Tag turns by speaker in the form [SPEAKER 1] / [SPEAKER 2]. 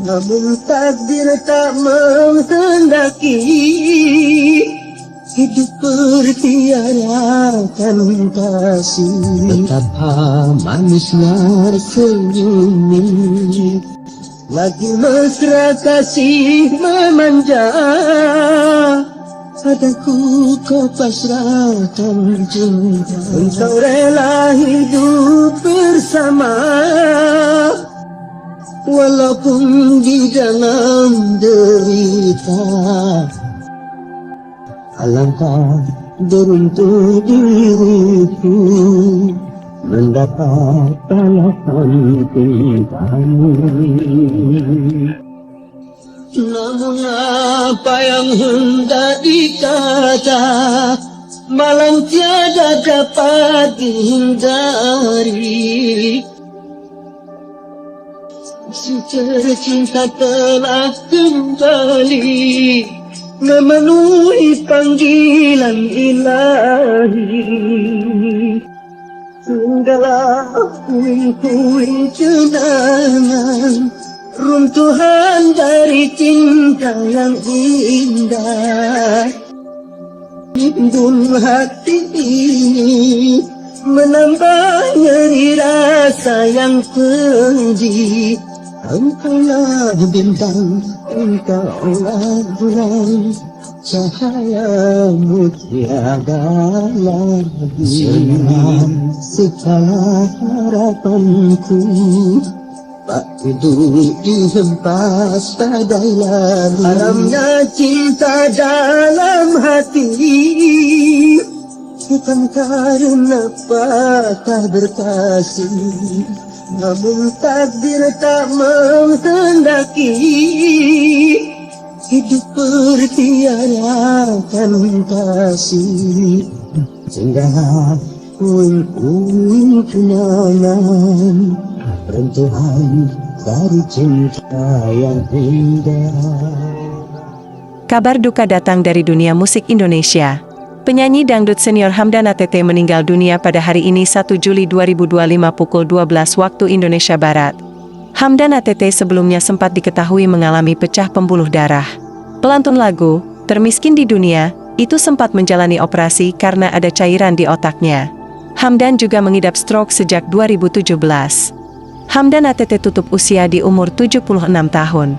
[SPEAKER 1] Namun takdir tak menghendaki Hidup bertiarakan kasih. Betapa manisnya senyum ini Lagi mesra kasih memanja. Padaku kau pasrahkan cinta. Engkau rela hidup bersama dalam derita Alangkah beruntung diriku Mendapat balasan cintamu Namun apa yang hendak dikata Malang tiada dapat dihindari Si tercinta telah kembali. Memenuhi panggilan ilahi. Sudahlah puing-puing kenangan Runtuhan dari cinta yang indah. Timbul hati ini Menambah nyeri rasa yang keji Engkaulah bintang, engkaulah bulan. Cahayamu tiada lagi. Segala harapanku Tak tidur dihempas badai lalu Haramnya cinta dalam hati Bukan karena patah berkasih Namun takdir tak menghendaki Hidup bertiarakan kasih Sehingga puing-puing kenangan Rentuhan dari cinta yang indah
[SPEAKER 2] Kabar duka datang dari dunia musik Indonesia. Penyanyi dangdut senior Hamdana Tete meninggal dunia pada hari ini 1 Juli 2025 pukul 12 waktu Indonesia Barat. Hamdana Tete sebelumnya sempat diketahui mengalami pecah pembuluh darah. Pelantun lagu, Termiskin di Dunia, itu sempat menjalani operasi karena ada cairan di otaknya. Hamdan juga mengidap stroke sejak 2017. Hamdan ATT tutup usia di umur 76 tahun.